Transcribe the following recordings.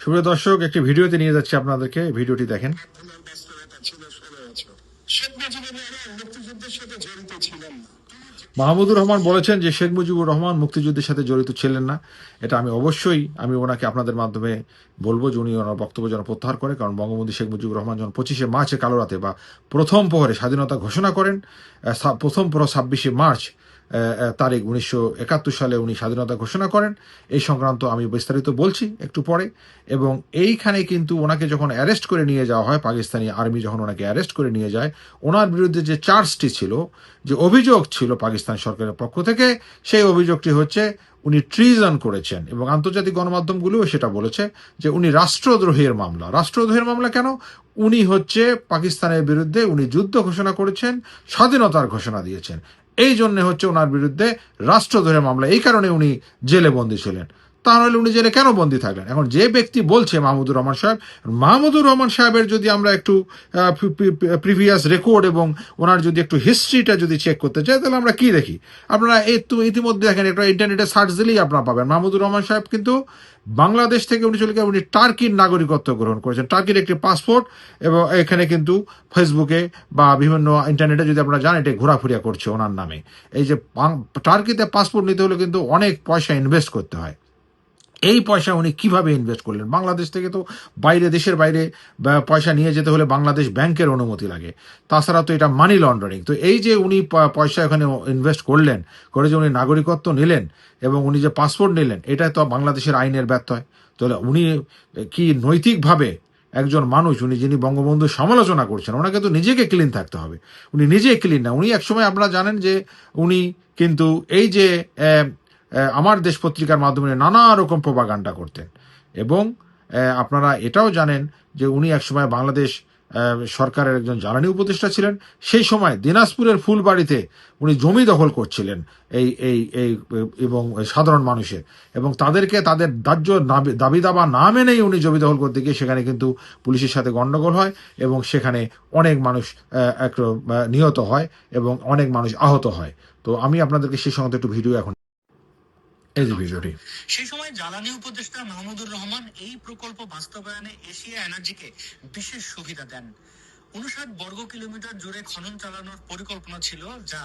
সুপ্রিয় দর্শক, একটি ভিডিওতে নিয়ে যাচ্ছি আপনাদেরকে। ভিডিওটি দেখেন। মাহমুদুর রহমান বলেছেন যে, শেখ মুজিবুর রহমান মুক্তিযুদ্ধের সাথে জড়িত ছিলেন না। এটা আমি অবশ্যই, আমি ওনাকে আপনাদের মাধ্যমে বলব, যে উনি ওনার বক্তব্য যেন প্রত্যাহার করে। কারণ বঙ্গবন্ধু শেখ মুজিবুর রহমান যখন পঁচিশে মার্চে কালো রাতে বা প্রথম প্রহরে স্বাধীনতা ঘোষণা করেন প্রথম প্রহর ছাব্বিশে মার্চ তারিখ উনিশশো একাত্তর সালে উনি স্বাধীনতা ঘোষণা করেন। এই সংক্রান্ত আমি বিস্তারিত বলছি একটু পরে। এবং এইখানে কিন্তু ওনাকে যখন অ্যারেস্ট করে নিয়ে যাওয়া হয়, পাকিস্তানি আর্মি যখন ওনাকে অ্যারেস্ট করে নিয়ে যায়, ওনার বিরুদ্ধে যে চার্জটি ছিল, যে অভিযোগ ছিল পাকিস্তান সরকারের পক্ষ থেকে, সেই অভিযোগটি হচ্ছে উনি ট্রিজন করেছেন। এবং আন্তর্জাতিক গণমাধ্যমগুলোও সেটা বলেছে যে উনি রাষ্ট্রদ্রোহের মামলা। রাষ্ট্রদ্রোহের মামলা কেন? উনি হচ্ছে পাকিস্তানের বিরুদ্ধে উনি যুদ্ধ ঘোষণা করেছেন, স্বাধীনতার ঘোষণা দিয়েছেন। এই জন্য হচ্ছে ওনার বিরুদ্ধে রাষ্ট্রদ্রোহের মামলা। এই কারণে উনি জেলে বন্দী ছিলেন। তাহলে উনি জেলে কেন বন্দী থাকলেন? এখন যে ব্যক্তি বলছে মাহমুদুর রহমান সাহেব, মাহমুদুর রহমান সাহেবের যদি আমরা একটু প্রিভিয়াস রেকর্ড এবং ওনার যদি একটু হিস্ট্রিটা যদি চেক করতে চাই, তাহলে আমরা কি দেখি? আপনারা তো ইতিমধ্যে দেখেন, একটা ইন্টারনেটে সার্চ দিলেই আপনারা পাবেন। মাহমুদুর রহমান সাহেব কিন্তু বাংলাদেশ থেকে উনি চলে গিয়ে উনি টার্কির নাগরিকত্ব গ্রহণ করেছেন। টার্কির একটি পাসপোর্ট এবং এখানে কিন্তু ফেসবুকে বা বিভিন্ন ইন্টারনেটে যদি আপনারা জানেন, এটা ঘোরাফেরা করছে ওনার নামে। এই যে টার্কিতে পাসপোর্ট নিতে হলে কিন্তু অনেক পয়সা ইনভেস্ট করতে হয়। এই পয়সা উনি কীভাবে ইনভেস্ট করলেন? বাংলাদেশ থেকে তো বাইরে, দেশের বাইরে পয়সা নিয়ে যেতে হলে বাংলাদেশ ব্যাংকের অনুমতি লাগে। তাছাড়া তো এটা মানি লন্ডারিং তো এই যে উনি পয়সা এখানে ইনভেস্ট করলেন, করে যে উনি নাগরিকত্ব নিলেন, এবং উনি যে পাসপোর্ট নিলেন এটা তো বাংলাদেশের আইনের ব্যত্যয়। তাহলে উনি কি নৈতিকভাবে একজন মানুষ, উনি যিনি বঙ্গবন্ধুর সমালোচনা করছেন, ওনাকে তো নিজেকে ক্লিন থাকতে হবে। উনি নিজে ক্লিন না। উনি একসময় আপনারা জানেন যে উনি কিন্তু এই যে আমার দেশ পত্রিকার মাধ্যমে নানা রকম প্রপাগান্ডা করতেন। এবং আপনারা এটাও জানেন যে উনি একসময় বাংলাদেশ সরকারের একজন জ্বালানি উপদেষ্টা ছিলেন। সেই সময় দিনাজপুরের ফুলবাড়িতে উনি জমি দখল করছিলেন এই এই এই এবং সাধারণ মানুষের। এবং তাদেরকে তাদের দাহ্য দাবি দাবা না মেনেই উনি জমি দখল করতে গিয়ে সেখানে কিন্তু পুলিশের সাথে গণ্ডগোল হয় এবং সেখানে অনেক মানুষ আহ, নিহত হয় এবং অনেক মানুষ আহত হয়। তো আমি আপনাদেরকে সেই সংক্রান্ত একটু ভিডিও এখন এই সেই সময় জ্বালানি উপদেষ্টা মাহমুদুর রহমান এই প্রকল্প বাস্তবায়নে এশিয়া এনার্জিকে বিশেষ সুবিধা দেন। উনষাট বর্গ কিলোমিটার জুড়ে খনন চালানোর পরিকল্পনা ছিল, যা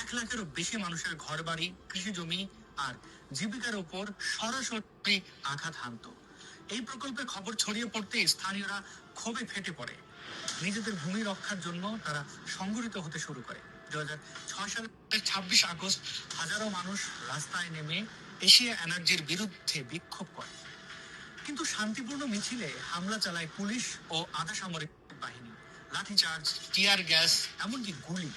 এক লাখেরও বেশি মানুষের ঘরবাড়ি কৃষি জমি আর জীবিকার উপর সরাসরি আঘাত হানত। এই প্রকল্পের খবর ছড়িয়ে পড়তে স্থানীয়রা ক্ষোভে ফেটে পড়ে। নিজেদের ভূমি রক্ষার জন্য তারা সংগঠিত হতে শুরু করে। দু হাজার ছয় সালের ছাব্বিশ আগস্ট হাজারো মানুষ রাস্তায় নেমে এশিয়া এনার্জির বিরুদ্ধে বিক্ষোভ করে। কিন্তু শান্তিপূর্ণ মিছিলে হামলা চালায় পুলিশ ও আধা সামরিক বাহিনী। লাঠিচার্জ, টিয়ার গ্যাস, এমনকি গুলি।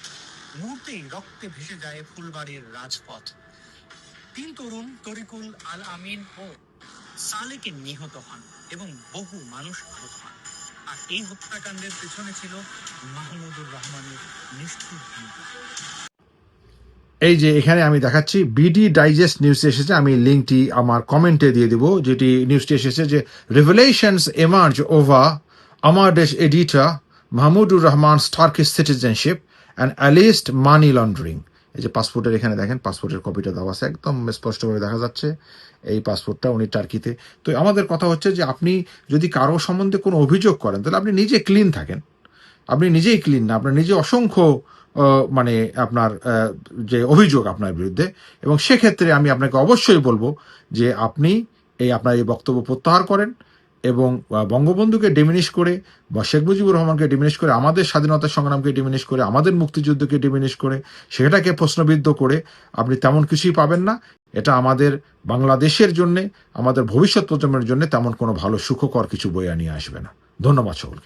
মুহূর্তেই রক্তে ভেসে যায় ফুলবাড়ির রাজপথ। তিন তরুণ, তরিকুল, আল আমিন ও সালেকে নিহত হন এবং বহু মানুষ আহত হন। আর এই হত্যাকাণ্ডের পেছনে ছিল মাহমুদুর রহমানের নিষ্ঠুর ভূমিকা। এই যে এখানে আমি দেখাচ্ছি বিডি ডাইজেস্ট নিউজ এসেছে, আমি লিঙ্কটি আমার কমেন্টে দিয়ে দিব, যেটি নিউজটি এসেছে যে রেভেলেশনস এমার্জ ওভার আমার দেশ editor Mahmudur Rahman Turkish citizenship and অ্যালিস্ট money laundering এই যে পাসপোর্টের এখানে দেখেন পাসপোর্টের কপিটা দেওয়া আছে, একদম স্পষ্টভাবে দেখা যাচ্ছে এই পাসপোর্টটা উনি টার্কিতে তো আমাদের কথা হচ্ছে যে আপনি যদি কারও সম্বন্ধে কোনো অভিযোগ করেন, তাহলে আপনি নিজে ক্লিন থাকেন। আপনি নিজেই ক্লিন না, আপনার নিজে অসংখ্য মানে আপনার যে অভিযোগ আপনার বিরুদ্ধে। এবং সেক্ষেত্রে আমি আপনাকে অবশ্যই বলব যে আপনি এই আপনার এই বক্তব্য প্রত্যাহার করেন এবং বঙ্গবন্ধুকে ডিমিনিশ করে বা শেখ মুজিবুর রহমানকে ডিমিনিশ করে, আমাদের স্বাধীনতা সংগ্রামকে ডিমিনিশ করে, আমাদের মুক্তিযুদ্ধকে ডিমিনিশ করে, সেটাকে প্রশ্নবিদ্ধ করে আপনি তেমন কিছুই পাবেন না। এটা আমাদের বাংলাদেশের জন্যে, আমাদের ভবিষ্যৎ প্রজন্মের জন্য তেমন কোনো ভালো সুখকর কিছু বয়ে নিয়ে আসবে না। ধন্যবাদ সকলকে।